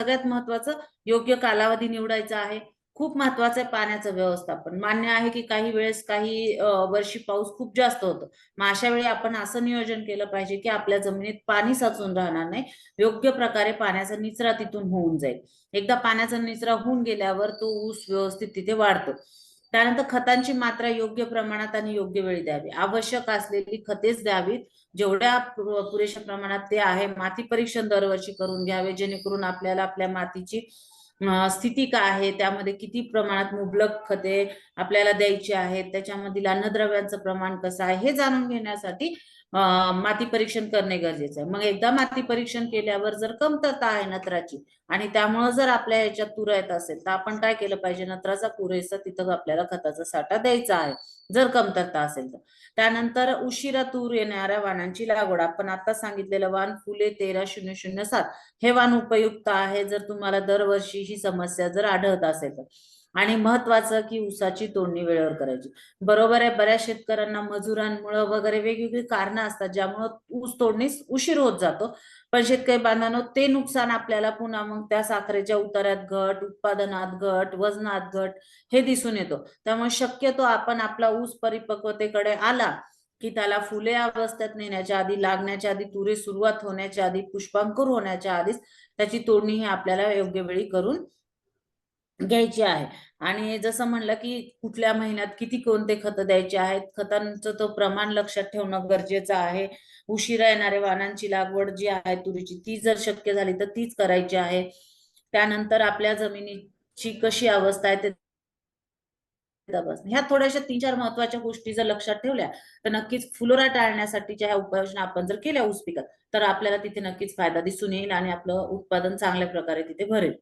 सगळ्यात महत्वाचं योग्य कालावधी निवडायचा आहे. खूप महत्वाचं आहे पाण्याचं व्यवस्थापन. मान्य आहे की काही वेळेस काही वर्षी पाऊस खूप जास्त होतो. मग अशा वेळी आपण असं नियोजन केलं पाहिजे की आपल्या जमिनीत पाणी साचून राहणार नाही. योग्य प्रकारे पाण्याचा निचरा तिथून होऊन जाईल. एकदा पाण्याचा निचरा होऊन गेल्यावर तो ऊस व्यवस्थित तिथे वाढतो. त्यानंतर खतांची मात्रा योग्य प्रमाणात आणि योग्य वेळी द्यावी. आवश्यक असलेली खतेच द्यावीत. जेवढ्या पुरेशा प्रमाणात ते आहे माती परीक्षण दरवर्षी करून घ्यावे. जेणेकरून आपल्याला आपल्या मातीची स्थिती काय आहे त्यामध्ये किती प्रमाणात मुबलक खते आपल्याला द्यायची आहेत त्याच्यामधील अन्नद्रव्यांचं प्रमाण कसं आहे हे जाणून घेण्यासाठी माती परीक्षण करणे गरजेचं आहे. मग एकदा माती परीक्षण केल्यावर जर कमतरता आहे नत्राची आणि त्यामुळं जर आपल्या ह्याच्यात तुरा येत असेल तर आपण काय केलं पाहिजे? नत्राचा पुरेसा तिथं आपल्याला खताचा साठा द्यायचा आहे जर कमतरता असेल तर. त्यानंतर उशिरा तूर येणाऱ्या वाणांची लागवड. आपण आता सांगितलेलं वाण फुले तेरा शून्य शून्य सात हे वाण उपयुक्त आहे जर तुम्हाला दरवर्षी ही समस्या जर आढळत असेल तर. आणि महत्वाचं की ऊसाची तोडणी वेळेवर करायची. बरोबर आहे बऱ्याच शेतकऱ्यांना मजुरांमुळं वगैरे वेगवेगळी कारणं असतात ज्यामुळं ऊस तोडणीस उशीर होत जातो. पण शेतकरी बांधवांनो ते नुकसान आपल्याला पुन्हा मग त्या साखरेच्या उतार्यात घट उत्पादनात घट वजनात घट हे दिसून येतो. त्यामुळे शक्यतो आपण आपला ऊस परिपक्वतेकडे आला की त्याला फुले अवस्थेत नेण्याच्या आधी लागण्याच्या आधी तुरे सुरुवात होण्याच्या आधी पुष्पांकुर होण्याच्या आधीच त्याची तोडणी ही आपल्याला योग्य वेळी करून घ्यायची आहे. आणि जसं म्हणलं की कुठल्या महिन्यात किती कोणते खतं द्यायचे आहेत? खतांचं तो प्रमाण लक्षात ठेवणं गरजेचं आहे. उशिरा येणाऱ्या वाणांची लागवड जी आहे तुरीची ती जर शक्य झाली तर तीच करायची आहे. त्यानंतर आपल्या जमिनीची कशी अवस्था आहे ते ह्या थोड्याशा तीन चार महत्त्वाच्या गोष्टी जर लक्षात ठेवल्या तर नक्कीच फुलोरा टाळण्यासाठीच्या ह्या उपाययोजना आपण जर केल्या ऊस पिकात तर आपल्याला तिथे नक्कीच फायदा दिसून येईल आणि आपलं उत्पादन चांगल्या प्रकारे तिथे भरेल.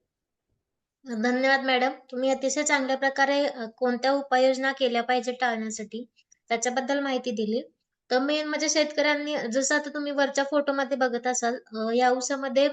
धन्यवाद मॅडम. तुम्ही अतिशय चांगल्या प्रकारे कोणत्या उपाययोजना केल्या पाहिजे टाळण्यासाठी? त्याच्याबद्दल माहिती दिली. तर मेन म्हणजे शेतकऱ्यांनी जसं आता तुम्ही वरच्या फोटोमध्ये बघत असाल या ऊसामध्ये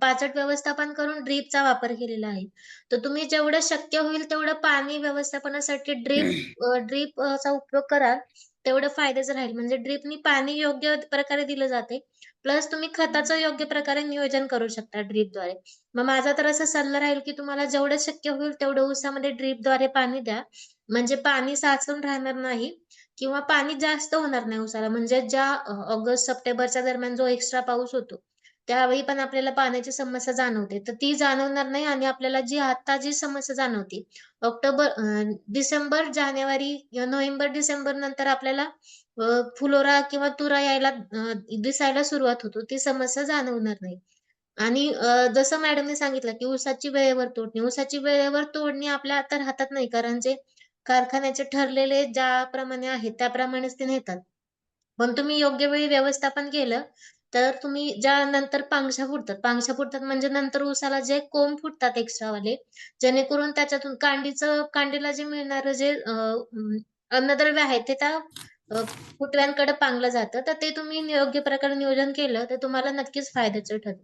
पाचट व्यवस्थापन करून ड्रीपचा वापर केलेला आहे. तर तुम्ही जेवढं शक्य होईल तेवढं पाणी व्यवस्थापनासाठी ड्रीप ड्रीपचा उपयोग कराल तेवढं फायद्याचं राहील. म्हणजे ड्रीपनी पाणी योग्य प्रकारे दिलं जाते. प्लस तुम्ही खताचं योग्य प्रकारे नियोजन करू शकता ड्रीपद्वारे मग माझा तर असा सल्ला राहील की तुम्हाला जेवढं शक्य होईल तेवढं ऊसामध्ये ड्रीपद्वारे पाणी द्या. म्हणजे पाणी साचून राहणार नाही. किंवा पाणी जास्त होणार नाही उसाला. म्हणजे ज्या ऑगस्ट सप्टेंबरच्या दरम्यान जो एक्स्ट्रा पाऊस होतो त्यावेळी पण आपल्याला पाण्याची समस्या जाणवते. तर ती जाणवणार नाही आणि आपल्याला जी आता जी समस्या जाणवते ऑक्टोबर डिसेंबर जानेवारी नोव्हेंबर डिसेंबर नंतर आपल्याला फुलोरा किंवा तुरा यायला दिसायला सुरुवात होतो. ती समस्या जाणवणार नाही. आणि जसं मॅडमने सांगितलं की ऊसाची वेळेवर तोडणी. ऊसाची वेळेवर तोडणी आपल्या तर हातात नाही. कारण जे कारखान्याचे ठरलेले ज्याप्रमाणे आहेत त्याप्रमाणेच ते नेतात. पण तुम्ही योग्य वेळी व्यवस्थापन केलं तर तुम्ही ज्या नंतर पांगशा फुटतात पांगशा फुटतात म्हणजे नंतर उसाला जे कोंब फुटतात एक्स्ट्रावाले जेणेकरून त्याच्यातून कांडीचं कांडीला जे मिळणारं जे अन्नद्रव्य आहे ते त्या फुटव्यांकडे पांगलं जातं तर ते तुम्ही योग्य प्रकारे नियोजन केलं तर तुम्हाला नक्कीच फायद्याचं ठरेल.